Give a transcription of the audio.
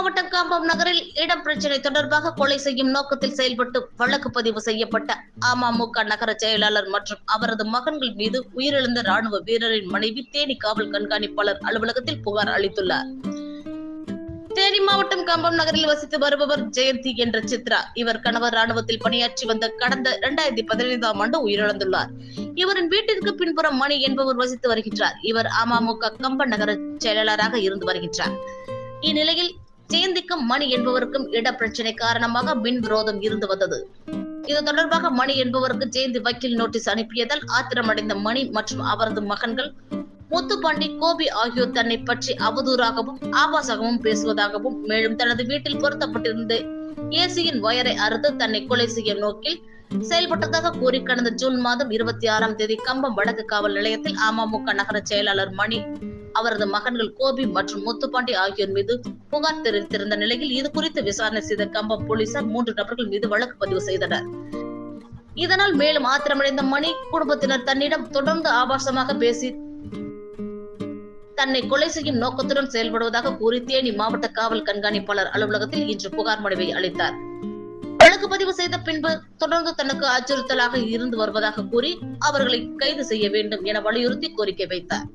மாவட்டம் காம்பம் நகரில் இடம் பிரச்சனை தொடர்பாக கொலை செய்யும் நோக்கத்தில் செயல்பட்டு வழக்கு பதிவு செய்யப்பட்ட அமமுக நகர செயலாளர் மற்றும் அவரது மகன்கள் மீது உயிரிழந்த ராணுவ வீரரின் மனைவி தேனி காவல் கண்காணிப்பாளர் அலுவலகத்தில் புகார் அளித்துள்ளார். தேனி மாவட்டம் கம்பம் நகரில் வசித்து வருபவர் ஜெயந்தி என்ற சித்ரா. இவர் கணவர் ராணுவத்தில் பணியாற்றி வந்த கடந்த இரண்டாயிரத்தி பதினைந்தாம் ஆண்டு உயிரிழந்துள்ளார். இவரின் வீட்டிற்கு பின்புறம் மணி என்பவர் வசித்து வருகின்றார். இவர் அமமுக கம்பன் நகர செயலாளராக இருந்து வருகின்றார். இந்நிலையில் சேந்திக்கும் மணி என்பவருக்கும் இட பிரச்சனை காரணமாக மின் விரோதம் இருந்து வந்தது. இது தொடர்பாக மணி என்பவருக்கு ஜெயந்தி வக்கீல் நோட்டீஸ் அனுப்பியதால் ஆத்திரமடைந்த மணி மற்றும் அவரது மகன்கள் முத்துப்பாண்டி கோபி ஆகியோர் தன்னை பற்றி அவதூறாகவும் ஆபாசகவும் பேசுவதாகவும் மேலும் தனது வீட்டில் பொருத்தப்பட்டிருந்த ஏசியின் வயரை அறுத்து தன்னை கொலை செய்ய நோக்கில் செயல்பட்டதாக கூறி கடந்த ஜூன் மாதம் இருபத்தி ஆறாம் தேதி கம்பம் வடக்கு காவல் நிலையத்தில் அமமுக நகர செயலாளர் மணி அவரது மகன்கள் கோபி மற்றும் முத்துப்பாண்டி ஆகியோர் மீது புகார் தெரிவித்திருந்த நிலையில் இது குறித்து விசாரணை செய்த கம்பம் போலீசார் மூன்று நபர்கள் மீது வழக்கு பதிவு செய்தனர். இதனால் மேலும் ஆத்திரமடைந்த மணி குடும்பத்தினர் தன்னிடம் தொடர்ந்து ஆபாசமாக பேசி தன்னை கொலை செய்யும் நோக்கத்துடன் செயல்படுவதாக கூறி தேனி மாவட்ட காவல் கண்காணிப்பாளர் அலுவலகத்தில் இன்று புகார் மனுவை அளித்தார். வழக்கு பதிவு செய்த பின்பு தொடர்ந்து தனக்கு அச்சுறுத்தலாக இருந்து வருவதாக கூறி அவர்களை கைது செய்ய வேண்டும் என வலியுறுத்தி கோரிக்கை வைத்தார்.